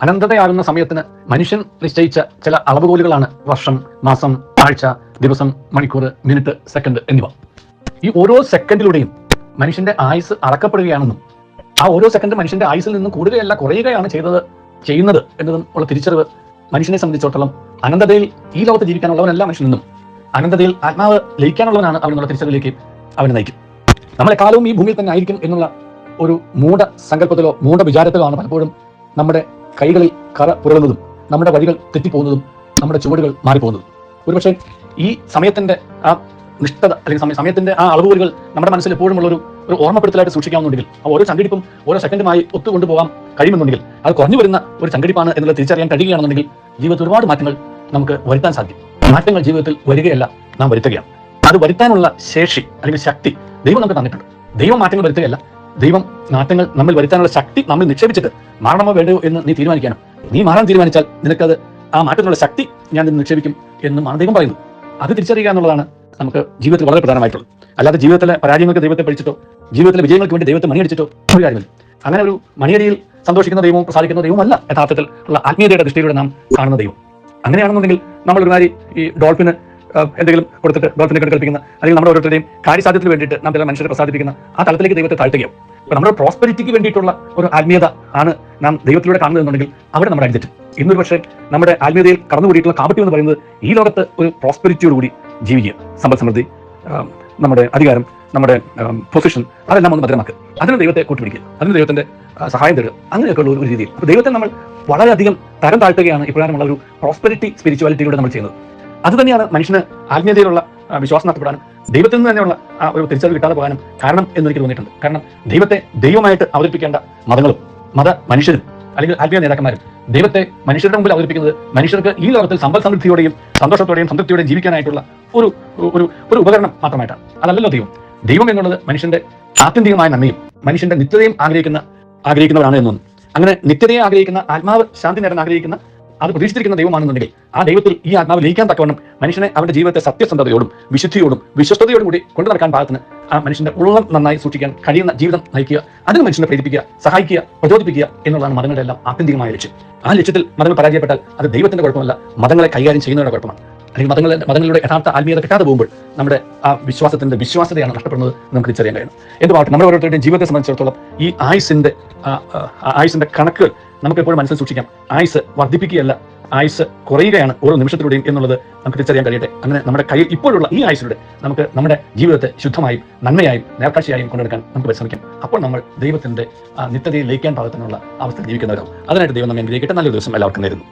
അനന്തതയാകുന്ന സമയത്തിന് മനുഷ്യൻ നിശ്ചയിച്ച ചില അളവുകോലുകളാണ് വർഷം മാസം ആഴ്ച ദിവസം മണിക്കൂർ മിനിറ്റ് സെക്കൻഡ് എന്നിവ. ഈ ഓരോ സെക്കൻഡിലൂടെയും മനുഷ്യന്റെ ആയുസ് അളക്കപ്പെടുകയാണെന്നും ആ ഓരോ സെക്കൻഡ് മനുഷ്യന്റെ ആയുസിൽ നിന്നും കൂടുകയല്ല കുറയുകയാണ് ചെയ്തത് ചെയ്യുന്നത് എന്നതും ഉള്ള തിരിച്ചറിവ് മനുഷ്യനെ സംബന്ധിച്ചിടത്തോളം അനന്തതയിൽ ഈ ലോകത്ത് ജീവിക്കാനുള്ളവനല്ല മനുഷ്യനെന്നും അനന്തതയിൽ ആത്മാവ് ലയിക്കാനുള്ളവനാണ് അവനെന്നുള്ള തിരിച്ചറിവിലേക്ക് അവനെ നയിക്കും. നമ്മളെ കാലവും ഈ ഭൂമിയിൽ തന്നെ ആയിരിക്കും എന്നുള്ള ഒരു മൂഢ സങ്കല്പത്തിലോ മൂഢ വിചാരത്തിലോ ആണ് പലപ്പോഴും നമ്മുടെ കൈകളിൽ കറ പുരളുന്നതും നമ്മുടെ വഴികൾ തെറ്റിപ്പോകുന്നതും നമ്മുടെ ചുവടുകൾ മാറിപ്പോകുന്നതും. ഒരുപക്ഷെ ഈ സമയത്തിന്റെ ആ നിഷ്ഠത അല്ലെങ്കിൽ സമയ- സമയത്തിന്റെ ആ അളവുകൾ നമ്മുടെ മനസ്സിൽ എപ്പോഴും ഉള്ള ഒരു ഒരു ഓർമ്മപ്പെടുത്തലായിട്ട് സൂക്ഷിക്കാവുന്നുണ്ടെങ്കിൽ ആ ഓരോ ചങ്കടിപ്പും ഓരോ സെക്കൻഡുമായി ഒത്തുകൊണ്ടുപോകാൻ കഴിയുമെന്നുണ്ടെങ്കിൽ അത് കുറഞ്ഞു വരുന്ന ഒരു ചങ്കടിപ്പാണ് എന്നുള്ളത് തിരിച്ചറിയാൻ കഴിയുകയാണെന്നുണ്ടെങ്കിൽ ജീവിതത്തിൽ ഒരുപാട് മാറ്റങ്ങൾ നമുക്ക് വരുത്താൻ സാധിക്കും. മാറ്റങ്ങൾ ജീവിതത്തിൽ വരികയല്ല നാം വരുത്തുകയാണ്. അത് വരുത്താനുള്ള ശേഷി അല്ലെങ്കിൽ ശക്തി ദൈവം നമുക്ക് തന്നിട്ടുണ്ട്. ദൈവം മാറ്റങ്ങൾ വരുത്തുകയല്ല ദൈവം മാറ്റങ്ങൾ നമ്മൾ വരുത്താനുള്ള ശക്തി നമ്മൾ നിക്ഷേപിച്ചിട്ട് മാറണമോ വേണ്ടയോ എന്ന് നീ തീരുമാനിക്കണം നീ മാറാൻ തീരുമാനിച്ചാൽ നിനക്കത് ആ മാറ്റത്തിനുള്ള ശക്തി ഞാൻ നിന്ന് നിക്ഷേപിക്കും എന്നുമാണ് ദൈവം പറയുന്നു. അത് തിരിച്ചറിയുക എന്നുള്ളതാണ് നമുക്ക് ജീവിതത്തിൽ വളരെ പ്രധാനമായിട്ടുള്ളത്. അല്ലാതെ ജീവിതത്തിലെ പരാജയങ്ങൾക്ക് ദൈവത്തെ പഠിച്ചിട്ടോ ജീവിതത്തിലെ വിജയങ്ങൾക്ക് വേണ്ടി ദൈവത്തെ മണിയടിച്ചിട്ടോ ഒരു കാര്യമില്ല. അങ്ങനെ ഒരു മണിയടിയിൽ സന്തോഷിക്കുന്ന ദൈവവും പ്രസാദിക്കുന്ന ദൈവമല്ല യഥാർത്ഥത്തിൽ ഉള്ള ആത്മീയതയുടെ ദൃഷ്ടിയിലൂടെ നാം കാണുന്ന ദൈവം. അങ്ങനെയാണെന്നുണ്ടെങ്കിൽ നമ്മൾ ഒരു മാതിരി ഈ ഡോൾഫിന് എന്തെങ്കിലും കൊടുത്തിട്ട് ഡോൾഫിനെ കളിപ്പിക്കുന്ന അല്ലെങ്കിൽ നമ്മുടെ ഓരോരുത്തരുടെയും കാര്യസാധ്യത്തിന് വേണ്ടിയിട്ട് നാം മനുഷ്യരെ പ്രസാദിപ്പിക്കുന്ന ആ തലത്തിലേക്ക് ദൈവത്തെ താഴ്ത്തുകയും അപ്പൊ നമ്മുടെ പ്രോസ്പെരിറ്റിക്ക് വേണ്ടിയിട്ടുള്ള ഒരു ആത്മീയത ആണ് നാം ദൈവത്തിലൂടെ കാണുന്നതെന്നുണ്ടെങ്കിൽ അവിടെ നമ്മുടെ അടിതെറ്റും. ഇന്നൊരു പക്ഷേ നമ്മുടെ ആത്മീയതയിൽ കടന്നുകൂടിയിട്ടുള്ള കാപട്യം എന്ന് പറയുന്നത് ഈ ലോകത്ത് ഒരു പ്രോസ്പെരിറ്റിയോടുകൂടി ജീവിക്കുക. സമ്പദ് സമൃദ്ധി നമ്മുടെ അധികാരം നമ്മുടെ പൊസിഷൻ അതെല്ലാം ഒന്ന് ഭദ്രമാക്കുക. അതിന് ദൈവത്തെ കൂട്ടുപിടിക്കുക. അതിന് ദൈവത്തിന്റെ സഹായം തരിക. അങ്ങനെയൊക്കെ ഉള്ള ഒരു രീതിയിൽ. ദൈവത്തെ നമ്മൾ വളരെയധികം തരം താഴ്ത്തുകയാണ് ഇപ്രകാരമുള്ള ഒരു പ്രോസ്പെരിറ്റി സ്പിരിച്വാലിറ്റിയിലൂടെ നമ്മൾ ചെയ്യുന്നത്. അത് തന്നെയാണ് മനുഷ്യന് ആത്മീയതയിലുള്ള വിശ്വാസം നഷ്ടപ്പെടാനും ദൈവത്തിൽ നിന്ന് തന്നെയുള്ള ആ ഒരു തിരിച്ചറിവ് കിട്ടാതെ പോകാനും കാരണം എന്ന് എനിക്ക് തോന്നിയിട്ടുണ്ട്. കാരണം ദൈവത്തെ ദൈവമായിട്ട് അവതരിപ്പിക്കേണ്ട മതങ്ങളും മത മനുഷ്യരും അല്ലെങ്കിൽ ആത്മീയ നേതാക്കന്മാരും ദൈവത്തെ മനുഷ്യരുടെ മുമ്പിൽ അവതരിപ്പിക്കുന്നത് മനുഷ്യർക്ക് ഈ ലോകത്തിൽ സമ്പൽ സമൃദ്ധിയോടെയും സന്തോഷത്തോടെയും സംതൃപ്തിയോടെയും ജീവിക്കാനായിട്ടുള്ള ഒരു ഒരു ഒരു ഉപകരണം മാത്രമായിട്ടാണ്. അതല്ലല്ലോ ദൈവം. ദൈവം എന്നുള്ളത് മനുഷ്യന്റെ ആത്യന്തികമായ നന്മയും മനുഷ്യന്റെ നിത്യതയും ആഗ്രഹിക്കുന്ന ആഗ്രഹിക്കുന്നവരാണ് എന്നൊന്നും. അങ്ങനെ നിത്യതയെ ആഗ്രഹിക്കുന്ന ആത്മാവ് ശാന്തി നേടാൻ ആഗ്രഹിക്കുന്ന അത് പ്രതീക്ഷിച്ചിരിക്കുന്ന ദൈവമാണെന്നുണ്ടെങ്കിൽ ആ ദൈവത്തിൽ ഈ ആത്മാവ് ലയിക്കാൻ തക്കവണ്ണം മനുഷ്യനെ അവന്റെ ജീവിതത്തെ സത്യസന്ധതയോടും വിശുദ്ധിയോടും വിശ്വസ്തയോടും കൂടി കൊണ്ടു നടക്കാൻ പാകത്തിന് ആ മനുഷ്യന്റെ ഉള്ളം നന്നായി സൂക്ഷിക്കാൻ കഴിയുന്ന ജീവിതം നയിക്കുക അതിന് മനുഷ്യനെ പ്രേരിപ്പിക്കുക സഹായിക്കുക പ്രചോദിപ്പിക്കുക എന്നുള്ളതാണ് മതങ്ങളുടെ എല്ലാം ആത്യന്തികമായ ലക്ഷ്യം. ആ ലക്ഷ്യത്തിൽ മതങ്ങൾ പരാജയപ്പെട്ടാൽ അത് ദൈവത്തിന്റെ കുഴപ്പമല്ല മതങ്ങളെ കൈകാര്യം ചെയ്യുന്നവരുടെ കുഴപ്പമാണ്. അല്ലെങ്കിൽ മതങ്ങളുടെ മതങ്ങളുടെ യഥാർത്ഥ ആത്മീയത കിട്ടാതെ പോകുമ്പോൾ നമ്മുടെ ആ വിശ്വാസത്തിന്റെ വിശ്വാസതയാണ് നഷ്ടപ്പെടുന്നത് നമുക്ക് തിരിച്ചറിയാൻ കഴിയും എന്തുമാവട്ടെ നമ്മുടെ ഓരോരുത്തരുടെയും ജീവിതത്തെ സംബന്ധിച്ചിടത്തോളം ഈ ആയുസിന്റെ ആയുസിന്റെ കണക്കുകൾ നമുക്ക് എപ്പോഴും മനസ്സിൽ സൂക്ഷിക്കാം. ആയുസ് വർദ്ധിപ്പിക്കുകയല്ല ആയുസ് കുറയുകയാണ് ഓരോ നിമിഷത്തിലൂടെയും എന്നുള്ളത് നമുക്ക് തിരിച്ചറിയാൻ കഴിയട്ടെ. അങ്ങനെ നമ്മുടെ കയ്യിൽ ഇപ്പോഴുള്ള ഈ ആയുസിലൂടെ നമുക്ക് നമ്മുടെ ജീവിതത്തെ ശുദ്ധമായും നന്മയായും നേർക്കാഴ്ചയായും കൊണ്ടെടുക്കാൻ നമുക്ക് പരിശ്രമിക്കാം. അപ്പോൾ നമ്മൾ ദൈവത്തിന്റെ നിത്യതയിൽ ലയിക്കാൻ പാകത്തിനുള്ള അവസ്ഥ ജീവിക്കുന്നവരാകും അതിനായിട്ട് ദൈവം നമ്മെ അനുഗ്രഹിക്കട്ടെ. നല്ലൊരു ദിവസം എല്ലാവർക്കും നേരുന്നു.